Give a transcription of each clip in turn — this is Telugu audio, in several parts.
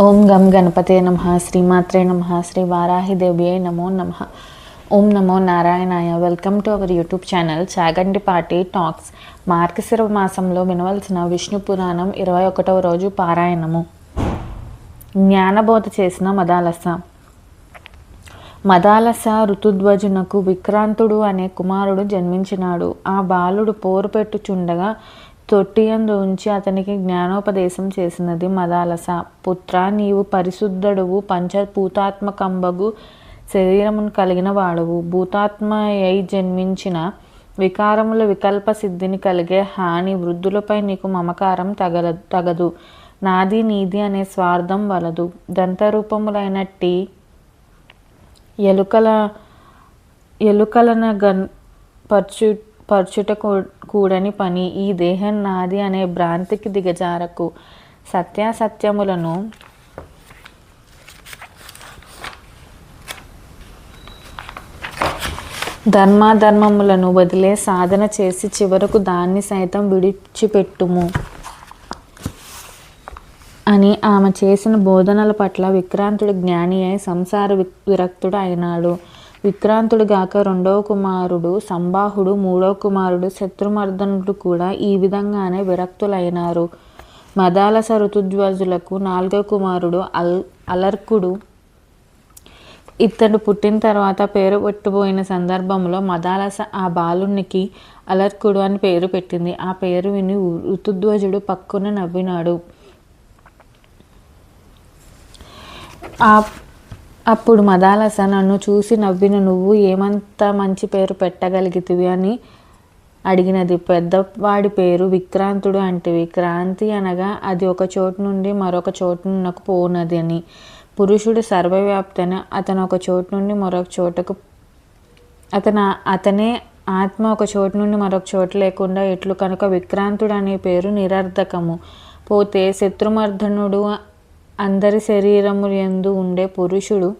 ఓం గం గణపతే నమ శ్రీమాత్రే నమ శ్రీ వారాహిదేవ్యే నమో నమ. ఓం నమో నారాయణాయ. Welcome to our YouTube channel Chagandi party talks. మార్గశిర మాసంలో వినవలసిన విష్ణు పురాణం ఇరవై ఒకటవ రోజు పారాయణము. జ్ఞానబోధ చేసిన మదాలస. మదాలస ఋతుధ్వజునకు విక్రాంతుడు అనే కుమారుడు జన్మించినాడు. ఆ బాలుడు పోరు పెట్టుచుండగా తొట్టియందు ఉంచి అతనికి జ్ఞానోపదేశం చేసినది మదాలస. పుత్ర నీవు పరిశుద్ధుడువు పంచభూతాత్మకంబగు శరీరమును కలిగిన వాడువు. భూతాత్మ అయి జన్మించిన వికారముల వికల్ప సిద్ధిని కలిగే హాని వృద్ధులపై నీకు మమకారం తగల తగదు. నాది నీది అనే స్వార్థం వలదు. దంతరూపములైనట్టి ఎలుకల ఎలుకలన గన్ పర్చు పరుచుట కూడని పని ఈ దేహం నాది అనే భ్రాంతికి దిగజారకు సత్యాసత్యములను ధర్మాధర్మములను వదిలే సాధన చేసి చివరకు దాన్ని సైతం విడిచిపెట్టుము అని ఆమె చేసిన బోధనల పట్ల విక్రాంతుడు జ్ఞాని అయి సంసార వి- విరక్తుడు అయినాడు. విక్రాంతుడు గాక రెండవ కుమారుడు సంబాహుడు మూడవ కుమారుడు శత్రుమర్దనుడు కూడా ఈ విధంగానే విరక్తులైనారు. మదాలస ఋతుధ్వజులకు నాలుగవ కుమారుడు అల్ అలర్కుడు. ఇతడు పుట్టిన తర్వాత పేరు పెట్టిపోయిన సందర్భంలో మదాలస ఆ బాలునికి అలర్కుడు అని పేరు పెట్టింది. ఆ పేరు విని ఋతుధ్వజుడు పక్కున నవ్వినాడు. ఆ అప్పుడు మదాలస నన్ను చూసి నవ్విన నువ్వు ఏమంత మంచి పేరు పెట్టగలిగితివి అని అడిగినది. పెద్దవాడి పేరు విక్రాంతుడు అంటివి. క్రాంతి అనగా అది ఒక చోటు నుండి మరొక చోటునకు పోనది అని. పురుషుడు సర్వవ్యాప్తన అతను ఒక చోటు నుండి మరొక చోటకు అతను అతనే ఆత్మ ఒక చోటు నుండి మరొక చోటు లేకుండా ఎట్లు కనుక విక్రాంతుడు అనే పేరు నిరర్ధకము. పోతే శత్రుమర్ధనుడు అందరి శరీరము ఎందు ఉండే పురుషుడు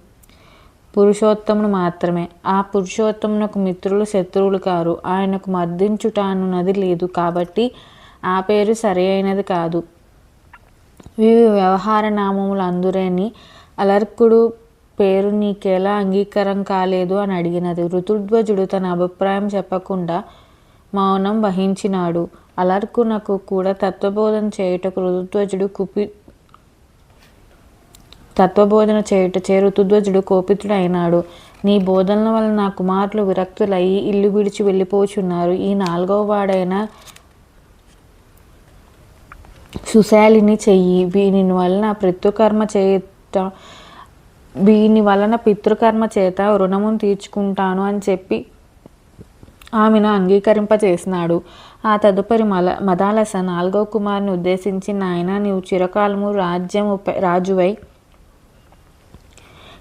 పురుషోత్తముడు మాత్రమే. ఆ పురుషోత్తమునకు మిత్రులు శత్రువులు కారు. ఆయనకు మర్దించుట అనున్నది లేదు కాబట్టి ఆ పేరు సరి అయినది కాదు. వివి వ్యవహార నామములు అందురేని అలర్కుడు పేరు నీకెలా అంగీకారం కాలేదు అని అడిగినది. ఋతుధ్వజుడు తన అభిప్రాయం చెప్పకుండా మౌనం వహించినాడు. అలర్కునకు కూడా తత్వబోధన చేయుటకు ఋతుధ్వజుడు కుపి తత్వబోధన చేయుట చేరుతుధ్వజుడు కోపితుడు అయినాడు నీ బోధనల వలన నా కుమారులు విరక్తులయ్యి ఇల్లు విడిచి వెళ్ళిపోచున్నారు. ఈ నాలుగవ వాడైన సుశాలిని చెయ్యి. వీని వలన పితృకర్మ చేత వీని వలన పితృకర్మ చేత రుణమును తీర్చుకుంటాను అని చెప్పి ఆమెను అంగీకరింపచేసినాడు ఆ తదుపరి మల మదాలస నాలుగవ కుమారుని ఉద్దేశించి నాయన నీవు చిరకాలము రాజ్యము రాజువై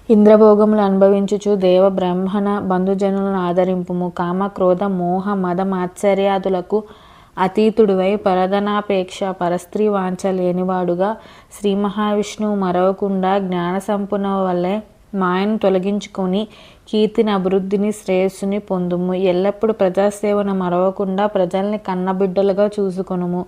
ఇంద్రభోగములు అనుభవించుచు దేవ బ్రహ్మణ బంధుజనులను ఆదరింపుము. కామ క్రోధ మోహ మద మాత్సర్యాదులకు అతీతుడివై పరధనాపేక్ష పరస్త్రీ వాంఛ లేనివాడుగా శ్రీ మహావిష్ణువు మరవకుండా జ్ఞాన సంపన్న వల్లే మాయను తొలగించుకొని కీర్తిని అభివృద్ధిని శ్రేయస్సుని పొందుము. ఎల్లప్పుడూ ప్రజాసేవను మరవకుండా ప్రజల్ని కన్నబిడ్డలుగా చూసుకొనుము.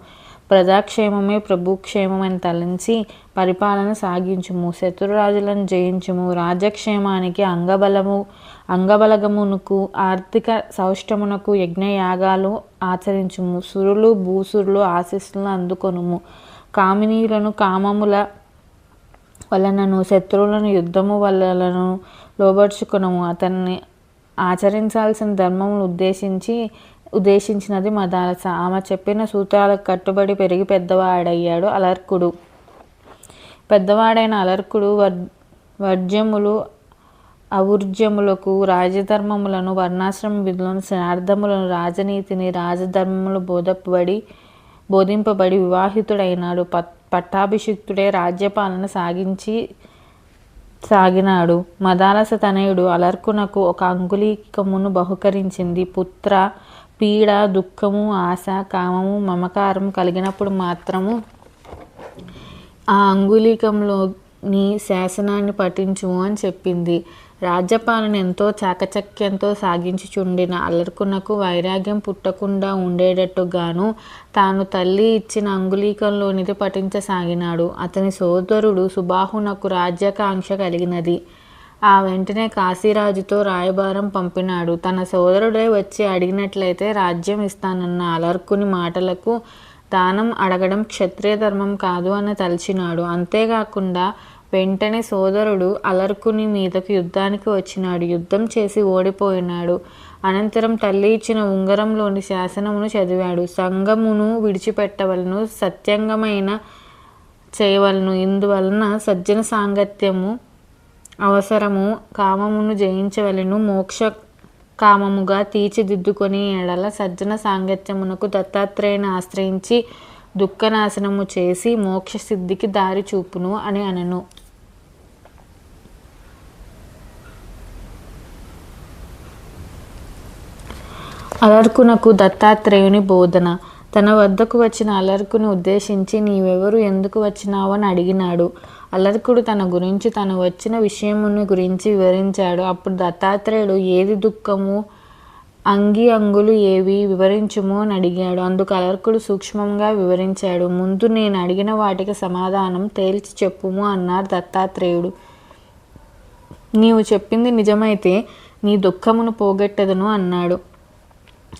ప్రజాక్షేమమే ప్రభుక్షేమమని తలంచి పరిపాలన సాగించుము. శత్రురాజులను జయించుము. రాజక్షేమానికి అంగబలము అంగబలగమునకు ఆర్థిక సౌష్టమునకు యజ్ఞయాగాలు ఆచరించుము. సురులు భూసురులు ఆశీస్సులను అందుకొనుము. కామినీయులను కామముల వలనను శత్రువులను యుద్ధము వలనను లోబర్చుకునము. అతన్ని ఆచరించాల్సిన ధర్మమును ఉద్దేశించి ఉద్దేశించినది మదాలస ఆమె చెప్పిన సూత్రాలకు కట్టుబడి పెరిగి పెద్దవాడయ్యాడు అలర్కుడు. పెద్దవాడైన అలర్కుడు వర్ వర్జ్యములు ఔర్జములకు రాజధర్మములను వర్ణాశ్రమ విధులను శ్రార్థములను రాజనీతిని రాజధర్మములు బోధపబడి బోధింపబడి వివాహితుడైనాడు. పట్ పట్టాభిషిక్తుడే రాజ్యపాలన సాగించి సాగినాడు. మదాలస తనయుడు అలర్కునకు ఒక అంగుళీకమును బహుకరించింది. పుత్ర పీడ దుఃఖము ఆశ కామము మమకారం కలిగినప్పుడు మాత్రము ఆ అంగుళీకంలోని శాసనాన్ని పఠించుము అని చెప్పింది. రాజ్యపాలన ఎంతో చాకచక్యంతో సాగించుచుండిన అలర్కునకు వైరాగ్యం పుట్టకుండా ఉండేటట్టుగాను తాను తల్లి ఇచ్చిన అంగుళీకంలోనిది పఠించసాగినాడు. అతని సోదరుడు సుబాహునకు రాజ్యాకాంక్ష కలిగినది. ఆ వెంటనే కాశీరాజుతో రాయబారం పంపినాడు. తన సోదరుడే వచ్చి అడిగినట్లయితే రాజ్యం ఇస్తానన్న అలర్కుని మాటలకు దానం అడగడం క్షత్రియ ధర్మం కాదు అని తలచినాడు. అంతేకాకుండా వెంటనే సోదరుడు అలర్కుని మీదకు యుద్ధానికి వచ్చినాడు. యుద్ధం చేసి ఓడిపోయినాడు. అనంతరం తల్లి ఇచ్చిన ఉంగరంలోని శాసనమును చదివాడు. సంగమును విడిచిపెట్టవలను సత్యంగమైన చేయవలను. ఇందువలన సజ్జన సాంగత్యము అవసరము కామమును జయించవలను మోక్ష కామముగా తీర్చిదిద్దుకొని ఎడల సజ్జన సాంగత్యమునకు దత్తాత్రేయుని ఆశ్రయించి దుఃఖనాశనము చేసి మోక్ష సిద్ధికి దారి చూపును అని అనను. అలర్కునకు దత్తాత్రేయుని బోధన. తన వద్దకు వచ్చిన అలర్కుని ఉద్దేశించి నీవెవరు ఎందుకు వచ్చినావని అడిగినాడు. అలర్కుడు తన గురించి తను వచ్చిన విషయముని గురించి వివరించాడు. అప్పుడు దత్తాత్రేయుడు ఏది దుఃఖము? అంగి అంగులు ఏవి వివరించుము? అని అడిగాడు. అందుకు అలర్కుడు సూక్ష్మంగా వివరించాడు. ముందు నేను అడిగిన వాటికి సమాధానం తేల్చి చెప్పుము అన్నారు దత్తాత్రేయుడు. నీవు చెప్పింది నిజమైతే నీ దుఃఖమును పోగొట్టదును అన్నాడు.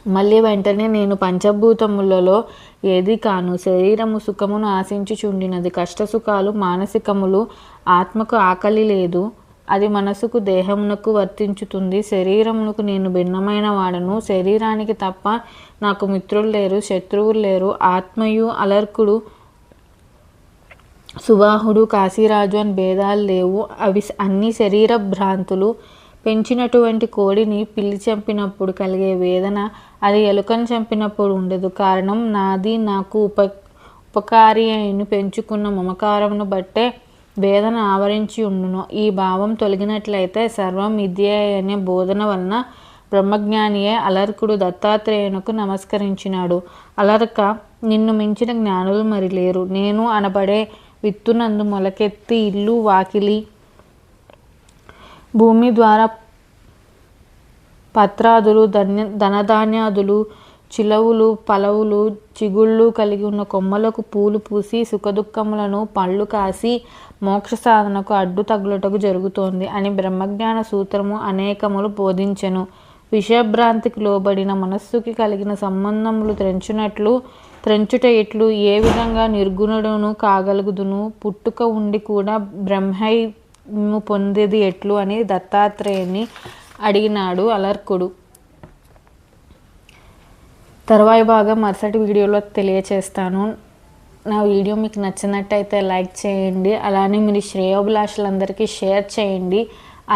మళ్ళీ వెంటనే నేను పంచభూతములలో ఏది కాను శరీరము సుఖమును ఆశించుచుండినది కష్టసుఖాలు మానసికములు ఆత్మకు ఆకలి లేదు. అది మనసుకు దేహమునకు వర్తించుతుంది. శరీరమునకు నేను భిన్నమైన వాడను. శరీరానికి తప్ప నాకు మిత్రులు లేరు శత్రువులు లేరు. ఆత్మయు అలర్కుడు సువాహుడు కాశీరాజు అని భేదాలు లేవు. అవి అన్ని శరీర భ్రాంతులు. పెంచినటువంటి కోడిని పిల్లి చంపినప్పుడు కలిగే వేదన అది ఎలుకను చంపినప్పుడు ఉండదు. కారణం నాది నాకు ఉప ఉపకారి అయిన పెంచుకున్న మమకారమును బట్టే వేదన ఆవరించి ఉండును. ఈ భావం తొలగినట్లయితే సర్వం విద్య అనే బోధన వలన బ్రహ్మజ్ఞానియే అలర్కుడు దత్తాత్రేయునకు నమస్కరించినాడు. అలర్క నిన్ను మించిన జ్ఞానులు మరి లేరు. నేను అనబడే విత్తునందు మొలకెత్తి ఇల్లు వాకిలి భూమి ద్వారా పత్రాదులు ధన్య ధనధాన్యాదులు చిలవులు పలవులు చిగుళ్ళు కలిగి ఉన్న కొమ్మలకు పూలు పూసి సుఖదుఖములను పళ్ళు కాసి మోక్ష సాధనకు అడ్డు తగులటకు జరుగుతోంది అని బ్రహ్మజ్ఞాన సూత్రము అనేకములు బోధించెను. విషభ్రాంతికి లోబడిన మనస్సుకి కలిగిన సంబంధములు త్రెంచునట్లు త్రెంచుట ఎట్లు ఏ విధంగా నిర్గుణుడును కాగలుగుదును? పుట్టుక ఉండి కూడా బ్రహ్మై పొందేది ఎట్లు అని దత్తాత్రేయుని అడిగినాడు అలర్కుడు. తర్వాయి భాగం మరుసటి వీడియోలో తెలియచేస్తాను. నా వీడియో మీకు నచ్చినట్టయితే లైక్ చేయండి అలానే మీరు శ్రేయోభిలాషులందరికీ షేర్ చేయండి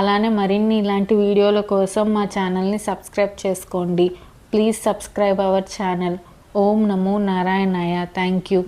అలానే మరిన్ని ఇలాంటి వీడియోల కోసం మా ఛానల్ని సబ్స్క్రైబ్ చేసుకోండి. Please subscribe our channel. ఓం నమో నారాయణాయ. Thank you.